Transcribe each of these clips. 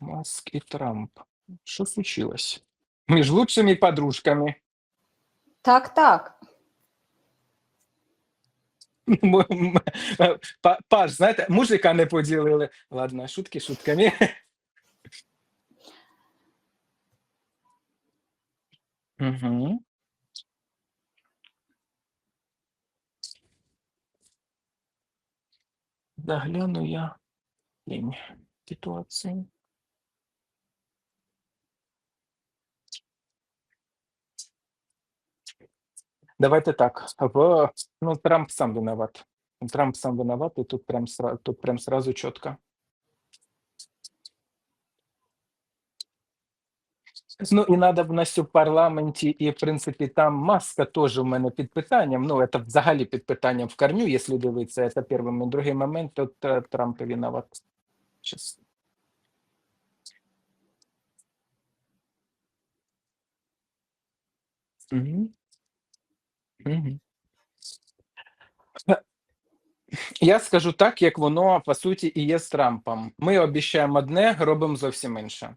Маск и Трамп. Что случилось? Між лучшими подружками. Так, так. М- м- е, Па- Паш, знаєте, мужика не поділили. Ладно, шутки шутками. Угу. Загляну я тінь ситуації. Давайте так. В... Ну, Трамп сам виноват. Трамп сам виноват, и тут прям, тут прям сразу четко. Ну і надо в нас у парламенті, і в принципі там маска теж у мене під питанням. Ну, це взагалі під питанням в корню, якщо дивитися, це перший і другий момент, то е, Трамп виноват. Щас. Мгм. Я скажу так, як воно по суті і є з Трампом. Ми обіцяємо одне, робимо зовсім інше.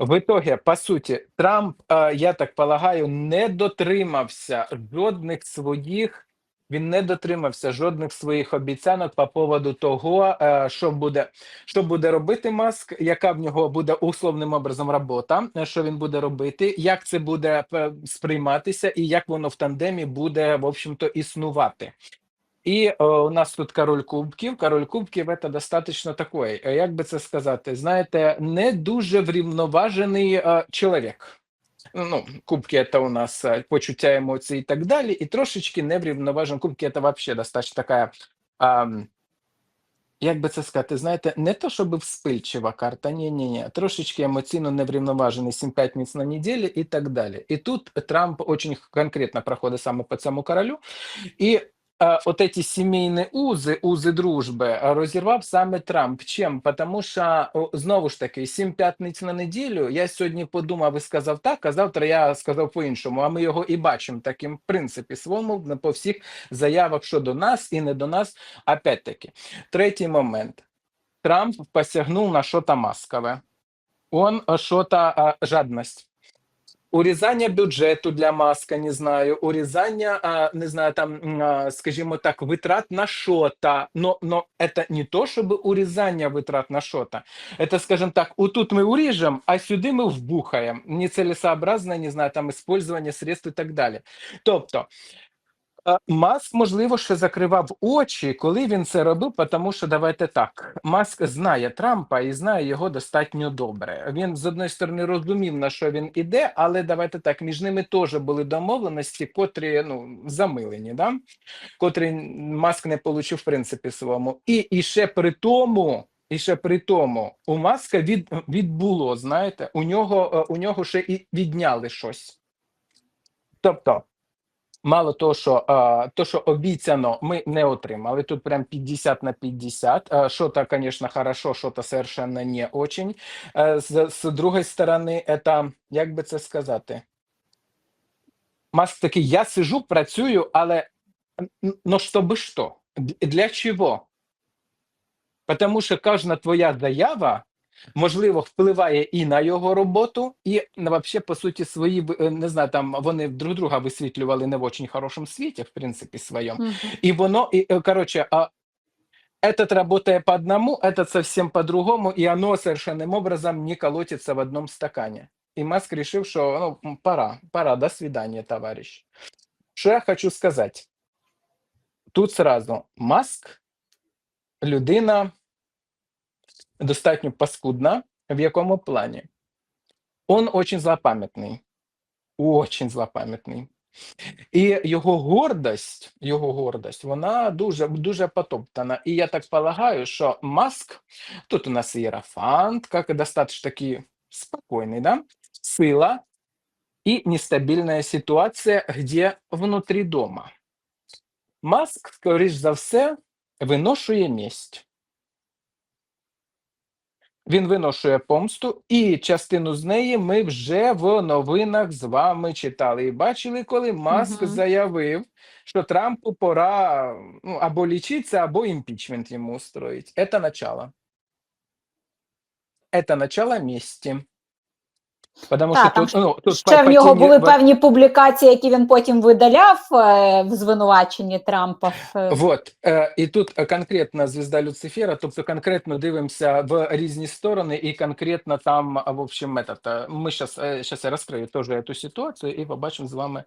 В ітогі, по суті, Трамп, е, я так полагаю, не дотримався жодних своїх. Він не дотримався жодних своїх обіцянок по поводу того, е, що буде, що буде робити Маск, яка в нього буде условним образом робота, е, що він буде робити, як це буде е, сприйматися, і як воно в тандемі буде, в общем-то, існувати. І е, у нас тут король кубків. Король кубків це достатньо такий, як би це сказати, знаєте, не дуже врівноважений чоловік. Ну, кубки це у нас е, почуття емоцій і так далі, і трошечки неврівноважен. Кубки це взагалі достатньо така. А, як би це сказати, знаєте, не то, щоб вспильчива карта, ні, ні, ні, трошечки емоційно неврівноважений 7-5 місць на неділі і так далі. І тут Трамп дуже конкретно проходить саме по цьому королю. І е, от эти сімейні узи, узи дружби е, розірвав саме Трамп. Чим? Тому що знову ж таки, сім п'ятниць на неділю. Я сьогодні подумав і сказав так, а завтра я сказав по-іншому. А ми його і бачимо таким в принципі своєму по всіх заявах щодо нас і не до нас. Опять-таки, третій момент. Трамп посягнув на що-то маскове. Он що-то жадність. Урізання бюджету для маска, не знаю, урізання, не знаю, там, скажімо так, витрат на що-то. Но, но это не то, чтобы урізання витрат на що-то. Это, скажем так, вот тут мы урежем, а сюди мы вбухаем. Нецелесообразное, не знаю, там, использование средств и так далее. Тобто, Маск, можливо, ще закривав очі, коли він це робив, тому що давайте так. Маск знає Трампа і знає його достатньо добре. Він з одної сторони розумів, на що він іде, але давайте так, між ними теж були домовленості, котрі ну замилені, да? котрі Маск не получив в принципі своєму. І, і ще при тому. І ще при тому у Маска від, відбуло, знаєте, у нього, е, у нього ще і відняли щось. Тобто, Мало того, що а, то, що обіцяно, ми не отримали. Тут прям 50 на 50. А, Що-то, звісно, хорошо, що-то совершенно не очень. З, з другої сторони, это, як би це сказати? Маск такий, я сижу, працюю, але ну, щоб що? Для чого? Тому що кожна твоя заява, можливо, впливає і на його роботу, і на вообще, по суті, свої ви- е, не знаю, там вони друг друга висвітлювали не в очень хорошому світі, в принципі, своєму. Мгм. И воно, и, э, короче, а этот работает по одному, этот совсем по-другому, и оно совершенным образом не колотится в одном стакане. И Маск решил, что ну, м, пора, пора, до свидания, товарищ. Что я хочу сказать? Тут сразу Маск людина достатньо паскудна, в якому плані? Он очень злопам'ятний. Очень злопам'ятний. І його гордость, його гордость, вона дуже дуже потоптана. І я так полагаю, що Маск, тут у нас Єрофант, як достаточно такий спокійний, да? сила і нестабільна ситуація, де внутрі дома. Маск, скоріш за все, виношує месть. Він виношує помсту, і частину з неї ми вже в новинах з вами читали і бачили, коли Маск Мгм. заявив, що Трампу пора ну, або лічитися, або імпічмент йому устроїть. Це начало. Це начало мести. Потому Та, що там тут, ну, тут Ще по- в нього по були певні публікації, які він потім видаляв е, в звинуваченні Трампа. е, Вот, е, і тут конкретна звізда Люцифера, тобто конкретно дивимося в різні сторони, і конкретно там, в общем, этот, ми зараз, зараз я розкрию теж цю ситуацію і побачимо з вами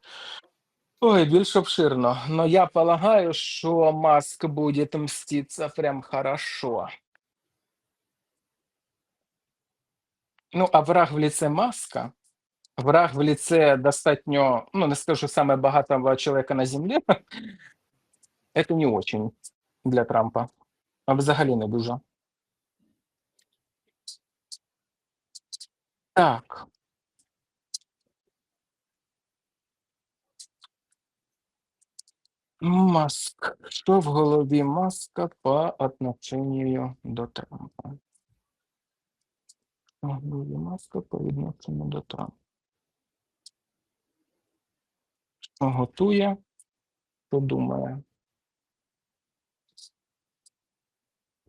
ой, більш обширно. Но я полагаю, що Маск буде мститися прям хорошо. Ну, а враг в лице Маска, враг в лице достатньо, ну, не скажу, саме багатого чоловіка на землі, это не очень для Трампа. А взагалі не дуже. Так. Маск. Що в голові Маска по отношению до Трампа? Що в голові Маска по відношенню до Трампа? Що готує? Що думає?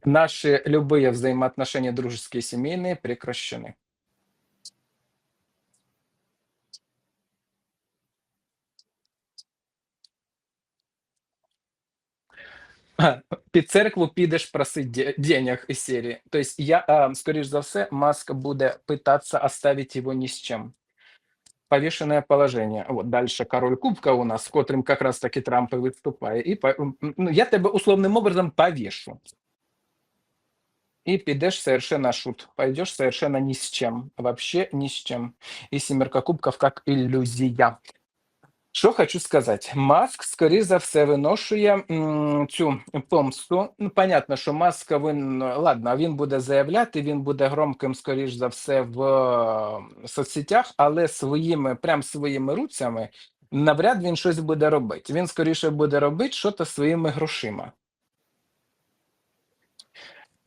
Наши любые взаимоотношения дружеские и семейные прекращены. Під церкву підеш просить де- денег із серії. Тобто, я, а, скоріш за все, Маск буде питатися оставить його ні з чим. Повішене положення. От далі король Кубка у нас, з котрим якраз таки Трамп і виступає. І по- м, ну, я тебе условним образом повішу. И підеш совершенно шут. Пойдешь совершенно ни с чем. Вообще ни с чем. И семерка кубков как иллюзия. Що хочу сказати, Маск, скоріше за все, виношує м, цю помсту. Ну, понятно, що Маск він ладно, він буде заявляти, він буде громким, скоріш за все, в е, соцсетях, але своїми, прям своїми руцями, навряд він щось буде робити. Він скоріше буде робити щось своїми грошима.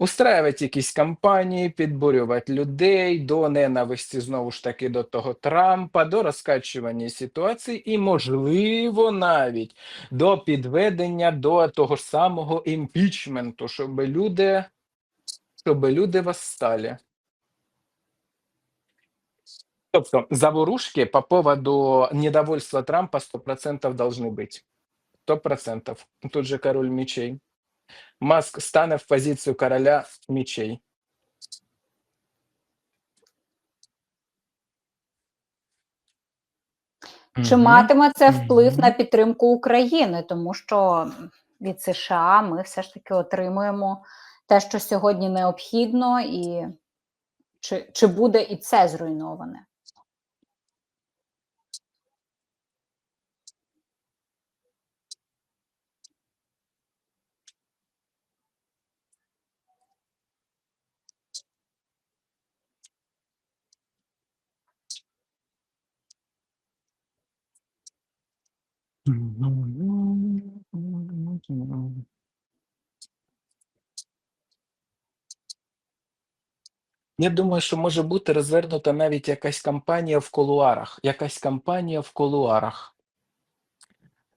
Устраивати якісь кампанії, підбурювати людей до ненависті знову ж таки до того Трампа, до розкачування ситуації і, можливо, навіть до підведення до того ж самого імпічменту, щоб люди, щоб люди восстали. Тобто заворушки по поводу недовольства Трампа 100% должны быть. 100%. Тут же король мечей. Маск стане в позицію короля мечей. Чи матиме це вплив на підтримку України? Тому що від США ми все ж таки отримуємо те, що сьогодні необхідно, і чи, чи буде і це зруйноване? Я думаю, що може бути розвернута навіть якась кампанія в кулуарах. Якась кампанія в кулуарах.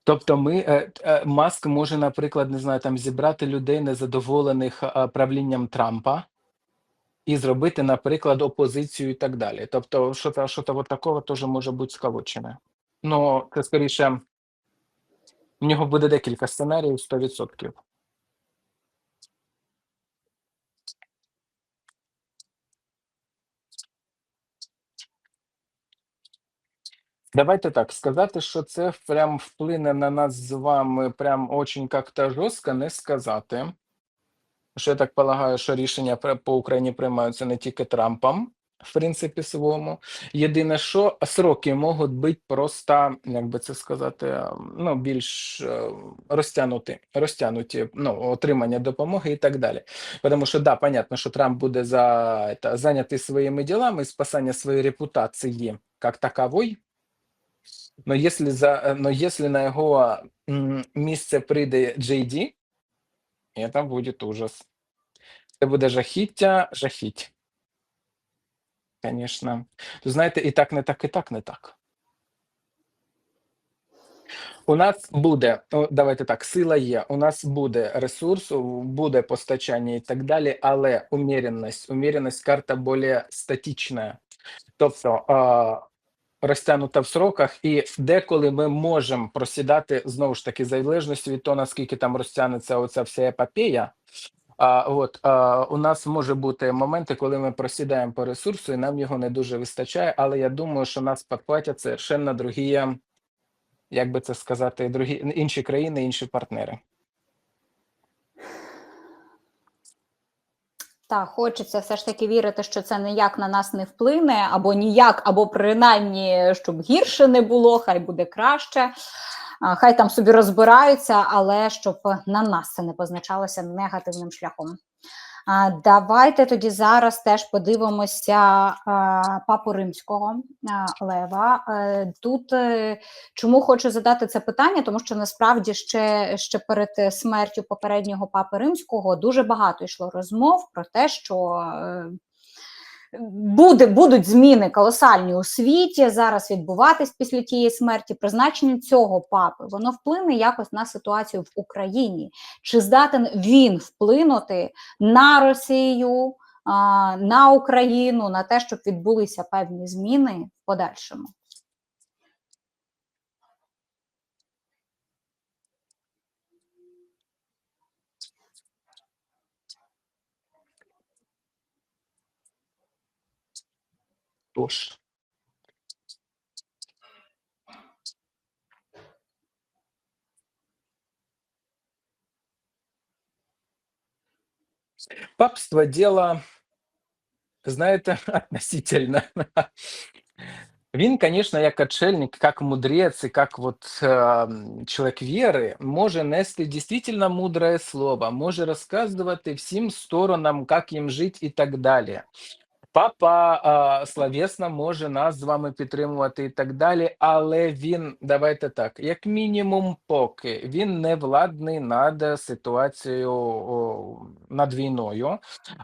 Тобто, ми е, е, Маск може, наприклад, не знаю, там зібрати людей незадоволених е, правлінням Трампа і зробити, наприклад, опозицію і так далі. Тобто, що то що от такого теж може бути сколочене. Ну, це скоріше, в нього буде декілька сценаріїв 100%. Давайте так, сказати, що це прям вплине на нас з вами прям очень как-то жорстко, не сказати. Що я так полагаю, що рішення по Україні приймаються не тільки Трампом, в принципі, своєму. Єдине, що сроки можуть бути просто, як би це сказати, ну, більш е, розтягнуті, розтягнуті ну, отримання допомоги і так далі. Тому що, да, понятно, що Трамп буде за, это, зайнятий своїми ділами, спасання своєї репутації як такової. Но если, за, но если на його місце прийде JD, це буде ужас. Це буде жахіття, жахіть. Звісно. То знаєте, і так не так, і так не так. У нас буде, давайте так, сила є, у нас буде ресурс, буде постачання і так далі, але уміряність, уміряність карта більш статична. Тобто розтягнута в сроках, і деколи ми можемо просідати знову ж таки, залежності від того, наскільки там розтягнеться оця вся епопея. А, от, а, у нас може бути моменти, коли ми просідаємо по ресурсу, і нам його не дуже вистачає, але я думаю, що нас підхватять совершенно другі, як би це сказати, другі інші країни, інші партнери. Так, хочеться все ж таки вірити, що це ніяк на нас не вплине, або ніяк, або принаймні, щоб гірше не було, хай буде краще. Хай там собі розбираються, але щоб на нас це не позначалося негативним шляхом. Давайте тоді зараз теж подивимося папу римського Лева. Е, Тут е, чому хочу задати це питання, тому що насправді ще, ще перед смертю попереднього папи римського дуже багато йшло розмов про те, що е, буде, будуть зміни колосальні у світі зараз відбуватись після тієї смерті. Призначення цього папи воно вплине якось на ситуацію в Україні. Чи здатен він вплинути на Росію, на Україну, на те, щоб відбулися певні зміни в подальшому? Тож. Папство дело, знаєте, относительно. Він, конечно, як отшельник, як мудрець і як вот, э, чоловік віри, може нести дійсно мудре слово, може розказувати всім сторонам, як їм жити і так далі. Папа словесно може нас з вами підтримувати і так далі, але він, давайте так, як мінімум, поки він не владний над ситуацією над війною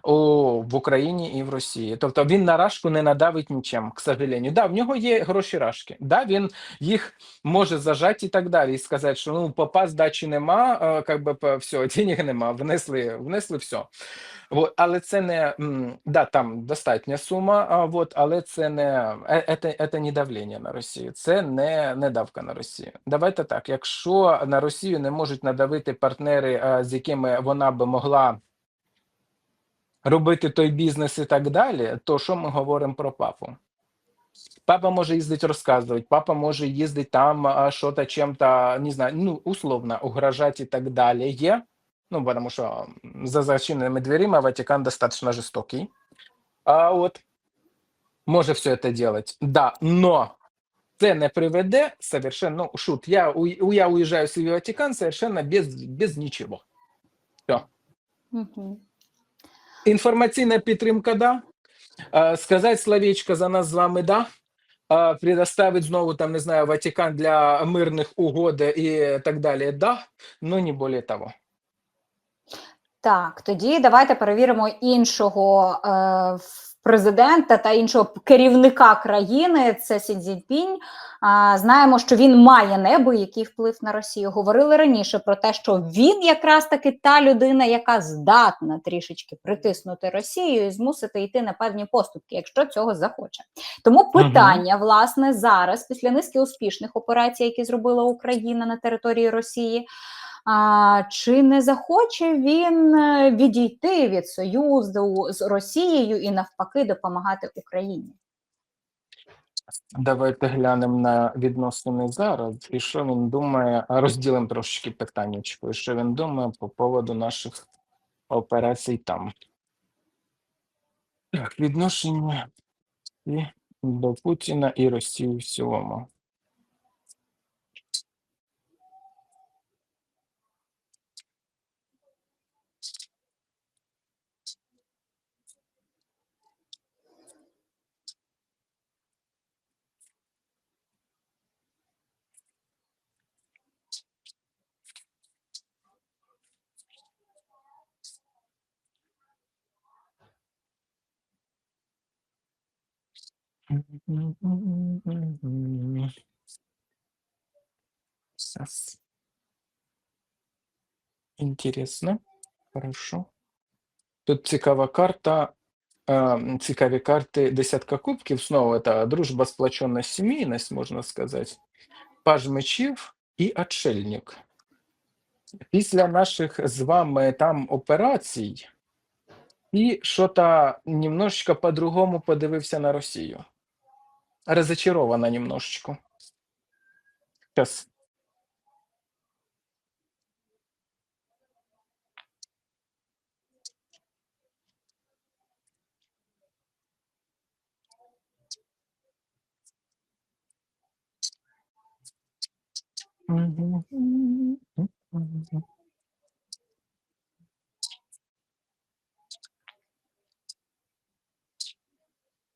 в Україні і в Росії. Тобто він на рашку не надавить нічим, к сожалению. Да, в нього є гроші рашки. Да, він їх може зажати і так далі, і сказати, що ну попа здачі нема, как би все, денег нема, внесли, внесли все. Але це не да, там достатня сума, а, але це не е- це, це не давлення на Росію, це не, не давка на Росію. Давайте так. Якщо на Росію не можуть надавити партнери, з якими вона би могла робити той бізнес і так далі, то що ми говоримо про папу? Папа може їздити розказувати, папа може їздити там, що-то чим-то, не знаю, ну, условно, угрожати і так далі. Є. Ну, потому что за зачиненными дверима Ватикан достаточно жестокий. А от може все это делать. Да, но це не приведе совершенно, ну, шут, я, у- я уезжаю в свой Ватикан совершенно без, без ничего. Все. Угу. Інформаційна підтримка, да. А, сказати словечко за нас з вами, да. А, предоставить знову, там, не знаю, Ватикан для мирних угод і так далі, да. Ну, не более того. Так, тоді давайте перевіримо іншого е, президента та іншого керівника країни. Це Сі Цзіньпінь. А, знаємо, що він має неабиякий вплив на Росію. Говорили раніше про те, що він якраз таки та людина, яка здатна трішечки притиснути Росію і змусити йти на певні поступки, якщо цього захоче. Тому питання, власне, зараз, після низки успішних операцій, які зробила Україна на території Росії. А, чи не захоче він е, відійти від союзу з Росією і навпаки допомагати Україні? Давайте глянемо на відносини зараз, і що він думає, розділимо трошечки питаннячко, і що він думає по поводу наших операцій там. Так, відношення до Путіна і Росії в цілому. Сейчас. Інтересно, хорошо. Тут цікава карта, цікаві карти десятка кубків. Знову це дружба, сплоченность, сімейність, можна сказати. Паж мечів і отшельник. Після наших з вами там операцій, і що-то немножечко по-другому подивився на Росію. Разочарована немножечко. Сейчас.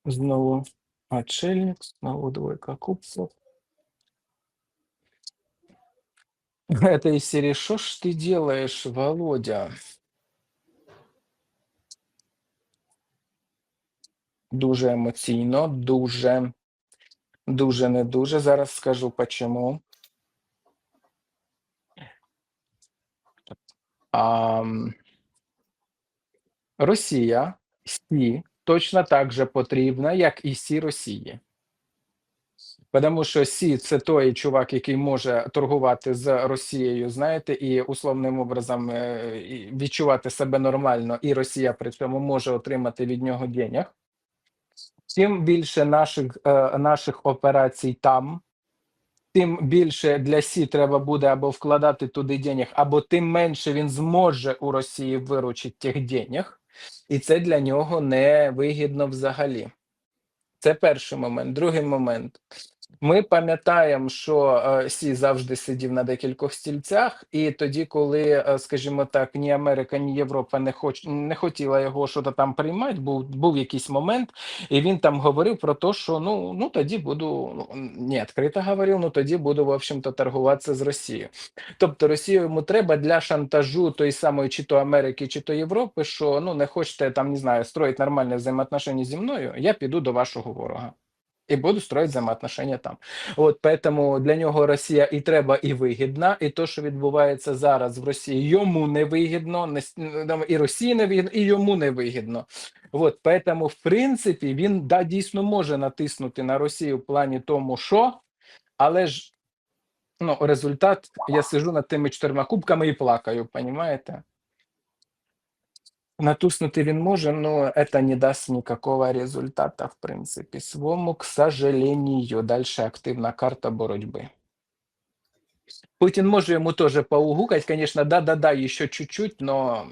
Знову отшельник, знову двойка кубков. Это из серии «Что ж ты делаешь, Володя?» Дуже емоційно, дуже, дуже не дуже. Зараз скажу почему. А, м, Росія Сі точно так же потрібна, як і Сі Росії. Тому що Сі це той чувак, який може торгувати з Росією, знаєте, і условним образом е, відчувати себе нормально, і Росія при цьому може отримати від нього денег. Чим більше наших, е, наших операцій там, тим більше для Сі треба буде або вкладати туди денег, або тим менше він зможе у Росії виручити тих денег, і це для нього не вигідно взагалі. Це перший момент. Другий момент. Ми пам'ятаємо, що е, Сі завжди сидів на декількох стільцях, і тоді, коли, е, скажімо так, ні Америка, ні Європа не хоч не хотіла його щось там приймати, був був якийсь момент, і він там говорив про те, що ну ну тоді буду ну, не відкрито говорив, ну тоді буду в общем-то торгуватися з Росією. Тобто Росію йому треба для шантажу тої самої чи то Америки, чи то Європи, що ну не хочете там не знаю строїти нормальні взаємоотношення зі мною, я піду до вашого ворога. І буду строить взаємоотношення там. От поэтому для нього Росія і треба, і вигідна, і то, що відбувається зараз в Росії, йому не вигідно, не і Росії не вигідно, і йому не вигідно. От поэтому, в принципі, він да дійсно може натиснути на Росію в плані тому, що, але ж ну, результат, я сижу над тими чотирма кубками і плакаю, понімаєте? Натуснути він може, но это не даст никакого результата, в принципі, свому, к сожалению. Дальше активна карта боротьби. Путин може йому теж поугукать, конечно, да-да-да, еще чуть-чуть, но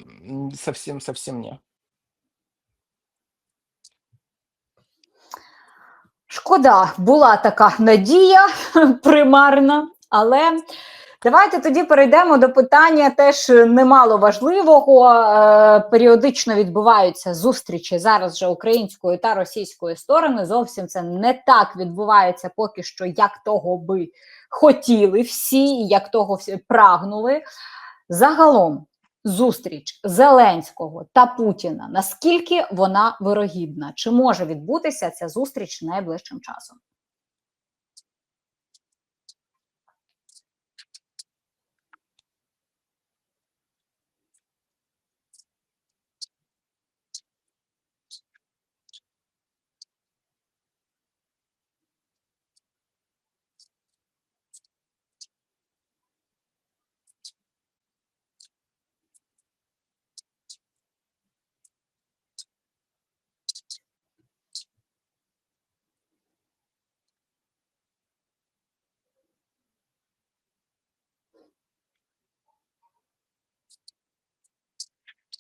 совсем-совсем не. Шкода, була така надія примарна, але давайте тоді перейдемо до питання теж немало важливого. Е, Періодично відбуваються зустрічі зараз вже української та російської сторони. Зовсім це не так відбувається поки що, як того би хотіли всі, як того всі прагнули. Загалом зустріч Зеленського та Путіна. Наскільки вона вирогідна? Чи може відбутися ця зустріч найближчим часом?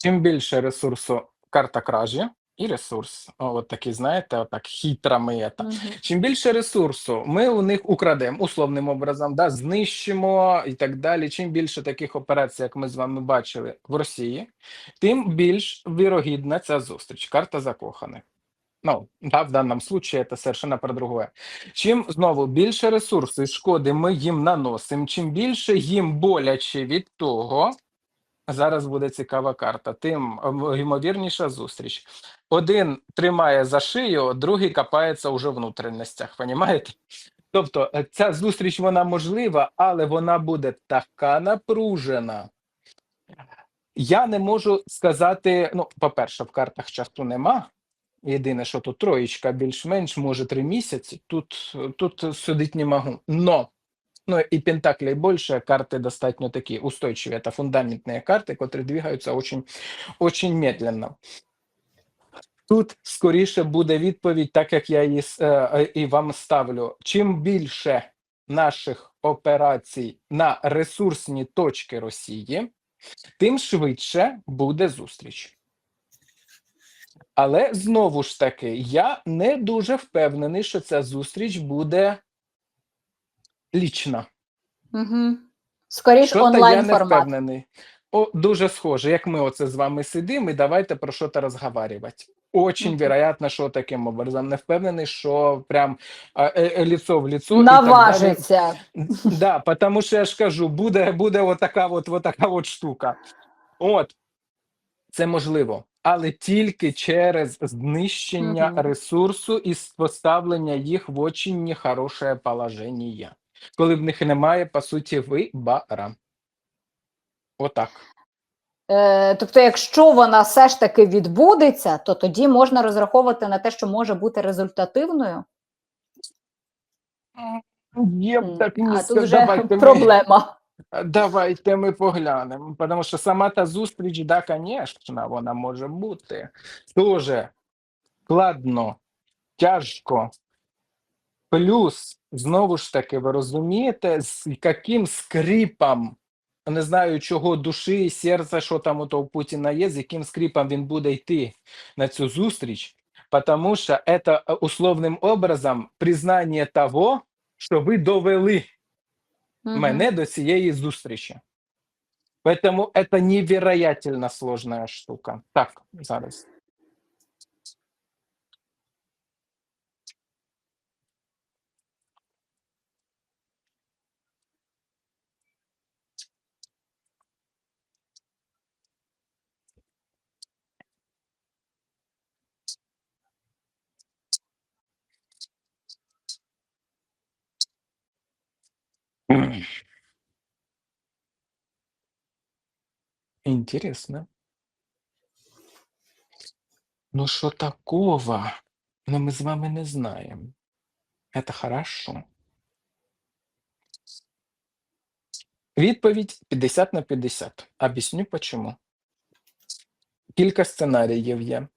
Чим більше ресурсу карта кражі і ресурс, от такі, знаєте, отак хитро ми це. Чим більше ресурсу ми у них украдемо условним образом, да, знищимо і так далі. Чим більше таких операцій, як ми з вами бачили в Росії, тим більш вірогідна ця зустріч. Карта закоханих. Ну, да, в даному случае це совершенно про другое. Чим знову більше ресурсу і шкоди ми їм наносимо, чим більше їм боляче від того, зараз буде цікава карта, тим ем, ймовірніша зустріч. Один тримає за шию, другий копається уже в внутрішностях, понімаєте? Тобто, е, ця зустріч вона можлива, але вона буде така напружена. Я не можу сказати. Ну, по-перше, в картах часу нема. Єдине, що тут троєчка більш-менш, може три місяці. Тут, тут судити не можу. Но Ну і пентаклей більше, карти достатньо такі устойчиві. Це фундаментні карти, котрі двигаються очень, очень медленно. Тут скоріше буде відповідь, так як я її е, е, і вам ставлю. Чим більше наших операцій на ресурсні точки Росії, тим швидше буде зустріч. Але знову ж таки, я не дуже впевнений, що ця зустріч буде лічна. Угу. Скоріш Що-то онлайн я не формат. впевнений. О, дуже схоже, як ми оце з вами сидимо, і давайте про що-то розговарювати. Очень Мгм. вероятно, що таким образом. Не впевнений, що прям е, е, лицо в далі. Наважиться. Да, потому що я ж кажу, буде, буде отака от, отака от штука. От, це можливо, але тільки через знищення Мгм. ресурсу і поставлення їх в очень нехороше положення. Коли в них немає, по суті, вибора. Отак. Е, тобто, якщо вона все ж таки відбудеться, то тоді можна розраховувати на те, що може бути результативною. Б так а тут вже Давайте ми, проблема. давайте ми поглянемо. Тому що сама та зустріч, да, звісно, вона може бути. Дуже складно, тяжко. Плюс, знову ж таки, ви розумієте, з яким скрипом, не знаю чого, душі, серця, що там у Путіна є, з яким скрипом він буде йти на цю зустріч, тому що це е, условним образом признання того, що ви довели Мгм. мене до цієї зустрічі. Поэтому это невероятно сложная штука. Так, зараз. Интересно. Ну, що такого? Ну, ми з вами не знаємо. Это хорошо. Відповідь 50 на 50. Об'ясню почему. Кілька сценаріїв є.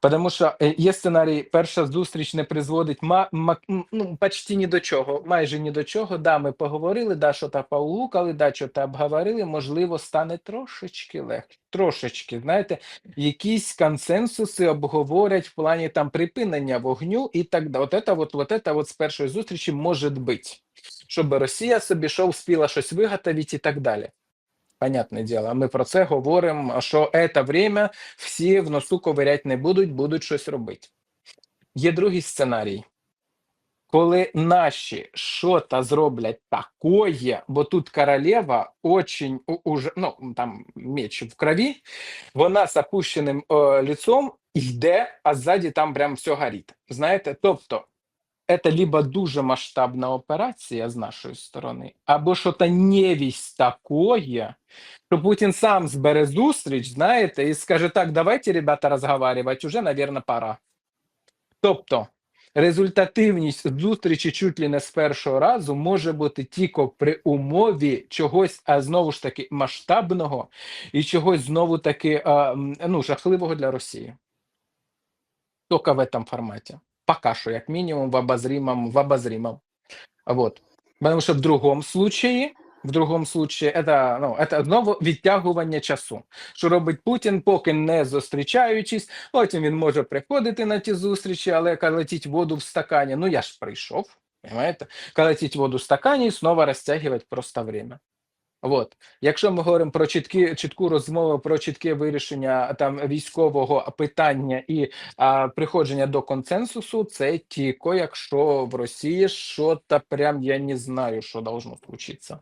Потому що є сценарій, перша зустріч не призводить ма, ма, ну, почти ні до чого, майже ні до чого. Да, ми поговорили, да, що та поулукали, да, що та обговорили, можливо, стане трошечки легше. Трошечки, знаєте, якісь консенсуси обговорять в плані там припинення вогню і так далі. От это, от, от это от з першої зустрічі може бути. Щоб Росія собі що вспіла щось виготовити і так далі. Понятне діло, ми про це говоримо, що це время всі в носу ковирять не будуть, будуть щось робити. Є другий сценарій. Коли наші що-то зроблять такое, бо тут королева очень уже, ну там меч в крові, вона з опущеним е, лицом йде, а ззаді там прям все горить. Знаєте, тобто це либо дуже масштабна операція з нашої сторони, або що-то невість такое, що Путін сам збере зустріч, знаєте, і скаже: так, давайте, ребята, розговаривати, уже, наверное, пора. Тобто, результативність зустрічі чуть ли не з першого разу може бути тільки при умові чогось, а знову ж таки, масштабного і чогось знову таки а, ну, жахливого для Росії. Тільки в этом форматі. Пока що, як мінімум, в обозримом, в обозримом. Вот. Потому що в другому случаї, в другому случаї, это, ну, это знову відтягування часу. Що робить Путін, поки не зустрічаючись, потім він може приходити на ті зустрічі, але калатіть воду в стакані. Ну я ж прийшов, понимаете? Калатіть воду в стакані і знову розтягувати просто время. Вот. Якщо ми говоримо про чіткі, чітку розмову про чітке вирішення там військового питання і а, приходження до консенсусу, це тільки якщо в Росії що-то прям я не знаю, що должно случитися.